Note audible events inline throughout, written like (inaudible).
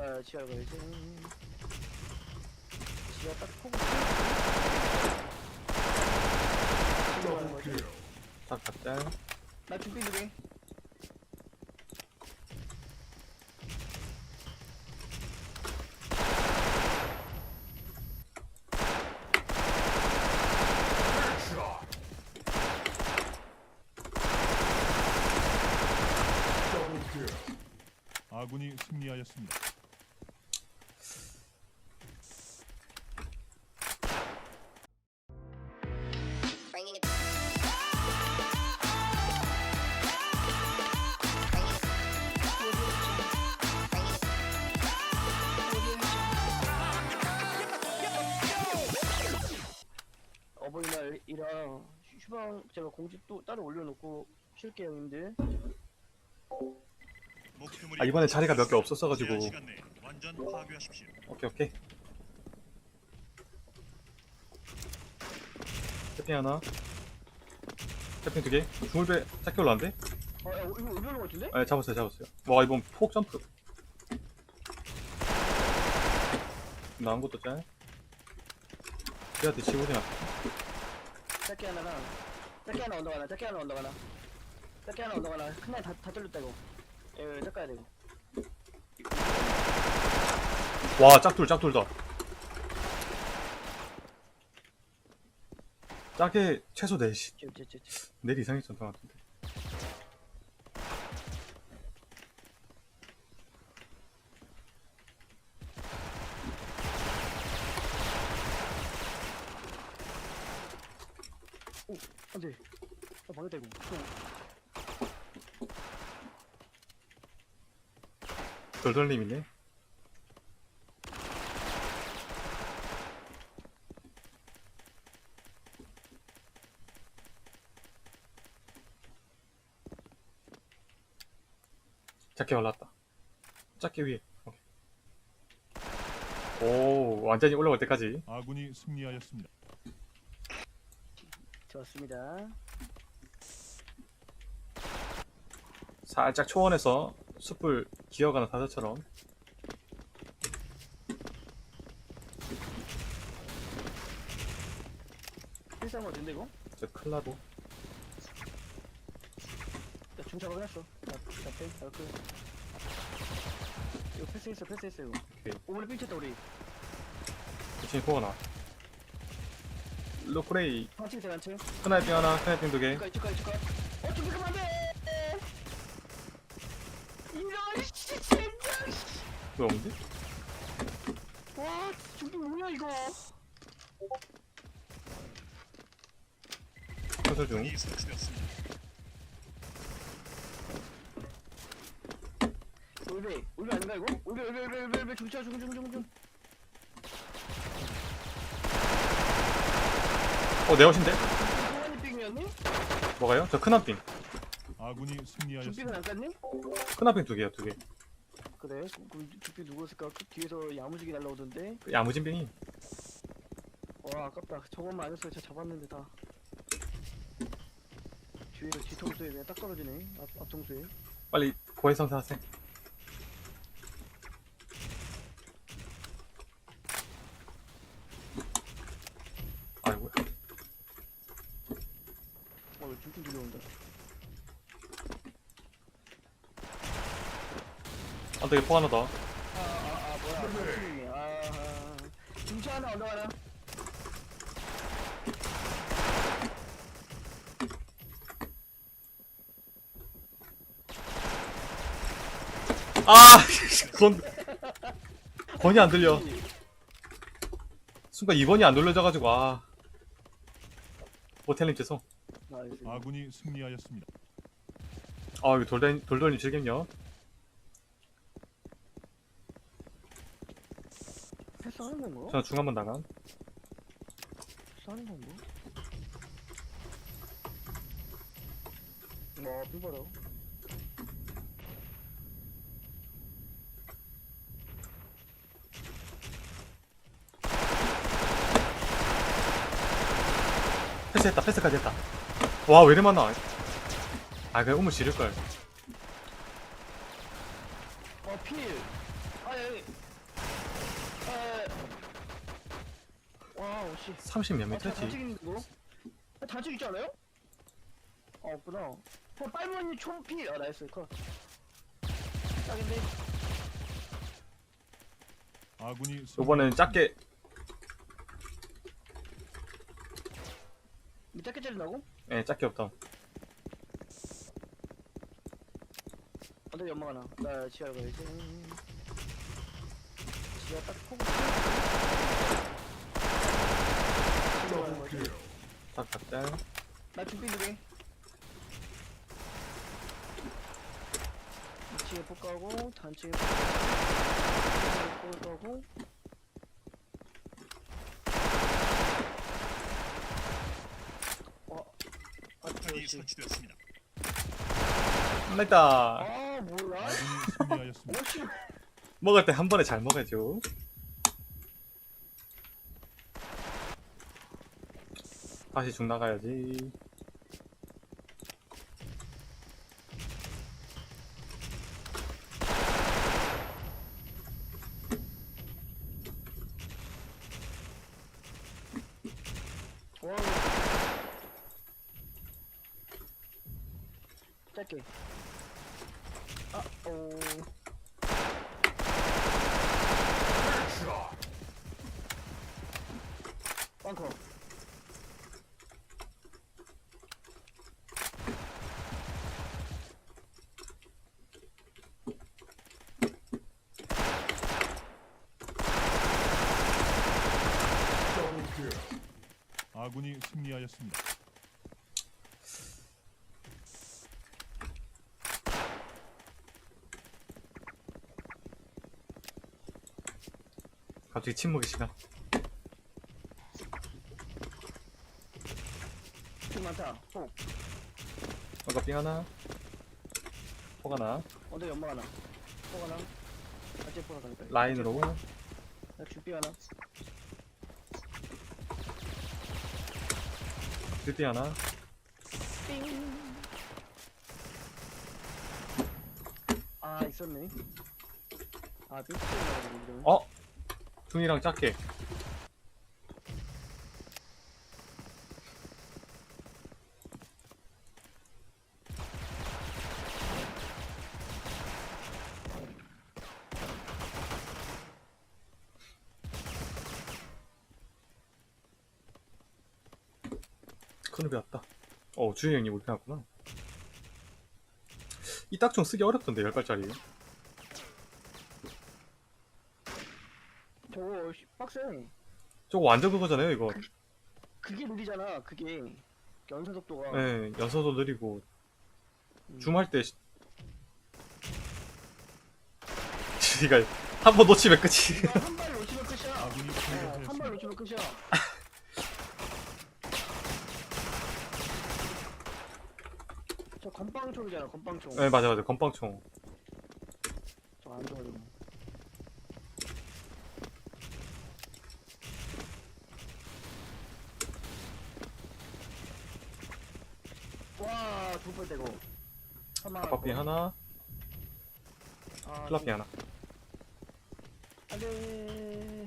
나 지하 가야지. 지하 딱 포고. 지하 가는 거지. 딱 각자. 나 준비 중에. 아군이 승리하였습니다. 휴방 제가 공지 또 따로 올려놓고 쉴게요 형님들. 아 이번에 자리가 몇 개 없었어가지고. 오케이 오케이. 태핑 하나. 태핑 두 개. 중울배 짧게 올라왔는데? 어, 야, 이거 의견인 것 같은데? 아 잡았어요 잡았어요. 와 이번 폭 점프. 나온 것도 짤. 얘한테 치고 그냥. 짧게 하나랑 짧게 하나 언덕 하나, 짧게 하나 언덕 하나, 짧게 하나 언덕 하나. 큰날 다, 다 뚫렸다 이거. 예, 짝가야 돼 이거. 와 짝둘 더. 짝에 최소 4시. 쟤, 쟤, 쟤, 쟤. 4개 이상 있었던 것 같은데. 안돼. 아, 망했다 이거. 어. 돌돌님이네. 작게 올랐다. 작게 위에. 오케이. 오, 완전히 올라올 때까지. 아군이 승리하였습니다. 좋습니다. 살짝 초원에서 숯불 기어가는 사자처럼. 필수한 거 같은데 이거? 저 클라보. 나 중차가 끝났어. 나, 나 빼, 나 끄. 이거 패스했어, 패스했어 이거. 오케이. 오늘 삐쳤다 우리. 미친 포가 한 채. 스나이핑 하나, 스나이핑 두 개. 이쪽가, 이쪽가, 이쪽가. 어, 준비 그만 돼! 이런 씨, 젠장! 왜 없는데? 와, 준비 뭐야 이거? 컨설 중. 이 설치되었습니다. 울베, 울베 아닌가 이거? 울베, 울베, 울베, 울베, 울베, 중차, 중, 중, 중, 중. 어, 내 옷인데? 뭐가요? 저 큰한빙. 아군이 승리하였습니다. 안 깠니? 큰한빙 두 개요, 두 개. 그래, 그럼 준비 누구 였을까? 그 뒤에서 야무지게 날라오던데. 그 야무진 빙이. 와, 아깝다. 저것만 안 했어요. 제가 잡았는데 다. 뒤에서 뒤통수에 그냥 딱 떨어지네. 앞, 앞통수에. 빨리 고해성사 하세요. 아이고야. 어, 중풍 들려온다. 안 되게 포 하나 더. 아, 아, 아, 뭐야. 중풍이네. 아, 아. 중차 하나 하나. 아! (laughs) 건, 건이 안 들려. 순간 2번이 안 눌러져가지고, 아. 호텔님 죄송. 아군이 승리하였습니다. 아, 이거 돌돌, 돌돌님. 패스하는 건가? 저는 중한번 나간. 패스하는 건가? 와, 삐봐라. 패스했다, 패스까지 했다. 와, 왜 이래 만나? 아, 그냥 우물 지를걸. 어, 필. 아, 예. 예. 아, 예. 와, 오씨. 30몇 미터 했지? 아, 다 죽이지 않아요? 어, 없구나. 어, 빨무늬 총필. 아, 나이스. 컷. 아, 딱인데. 아군이 요번엔 작게, 밑에 게 잘린다고? 예 작게 없다. 어디 연막 하나. 나 지하 가야지 지하 딱 지하 가는 거지 딱딱 딱 나 준비 누게 2층에 폭 가고 단층에 폭 가고 어? 아, 폭탄이 그렇지. 설치되었습니다. 끝났다 아, 뭐야? 아군이 승리하였습니다. 오씨, 먹을 때 한 번에 잘 먹어야죠 다시 중 나가야지 와. 짧게. 아, 어. 빵커. 아군이 승리하였습니다. 갑자기 침묵의 시간 팀 많다. 폭. 아까 삥 하나 포가 하나 어디 연막 하나. 폭 하나. 아직 폭 하나. 라인으로 나 준비 하나. 드디 하나 띵. 아, 있었네. 아, 띵. 어? 중이랑 작게. 큰우비 왔다. 어 주인 형님 왔구나. 이 딱총 쓰기 어렵던데 10발짜리 저거 씨, 빡세. 저거 완전 그거잖아요 이거 그게 느리잖아. 그게 연산 속도가. 네 연서도 느리고 음. 줌할 때 지가 (laughs) 한 번 놓치면 끝이 한발 놓치면 끝이야. 아군이 어, 한발 승리하였습니다. 놓치면 끝이야. 저 건빵총이잖아. 건빵총. 네 맞아 맞아 건빵총 저안 좋아요. 와, 두번 떼고. 하나. 아빠삥 하나 아, 플라삥 하나 안돼.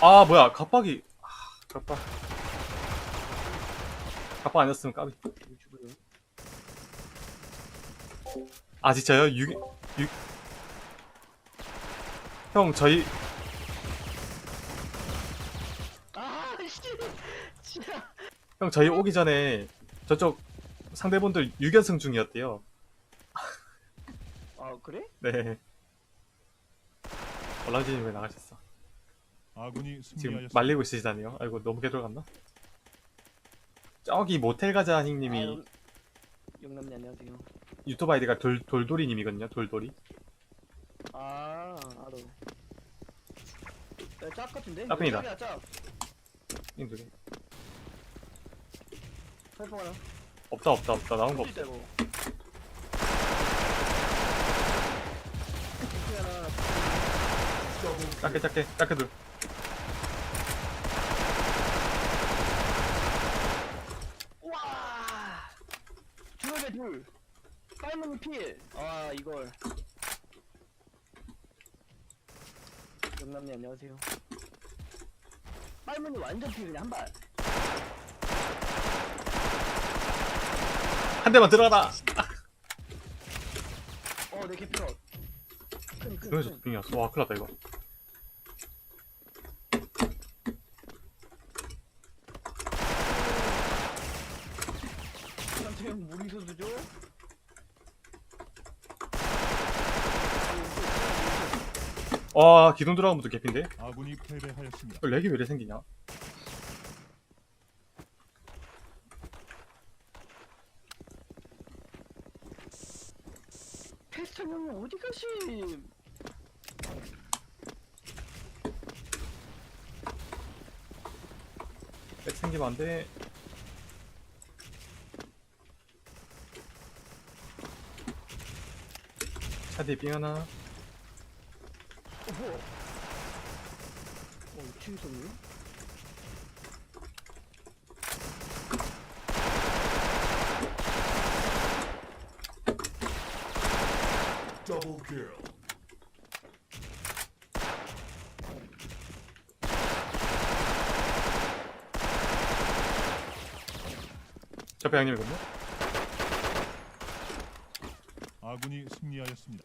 아 뭐야 갑박이 아 갑박 갑박 아니었으면 까비 아 진짜요? 6... 6... 형 저희 아, 씨, 진짜. 형 저희 오기 전에 저쪽 상대분들 6연승 중이었대요 아, 그래? 네 얼라지님 왜 나가셨어 아군이 지금 승리하였습니다. 말리고 있으시다니요 아이고 너무 개돌갔나? 저기 모텔 가자 아, 님이 영- 영남님 안녕하세요. 유튜브 아이디가 돌, 돌돌이님이거든요 돌돌이 아. 야, 짭 같은데? 짭입니다. 짭이야, 짭. 살포 하나. 없다 없다 없다 나온 거 없어 이거. 이렇게 하나. 작게 작게 작게 둘 와! 둘에 둘. 빨무늬 필. 아, 이걸. 영남님 안녕하세요. 빨문이 완전 피 그냥 한 발. 한 대만 들어가라 어, 내 개피어. 큰, 큰, 여기서 큰. 빙이었어 와 큰일 났다 이거 형 무리? 와 기둥 들어가면 또 개핀데 아군이 패배하였습니다. 이거 렉이 왜 이래 생기냐 패스턴 형님 어디 가심? 렉 생기면 안 돼 차 뒤에 빙 하나 어, 뭐야? 어, 있었네? 저배 양님이거든요 아군이 승리하였습니다.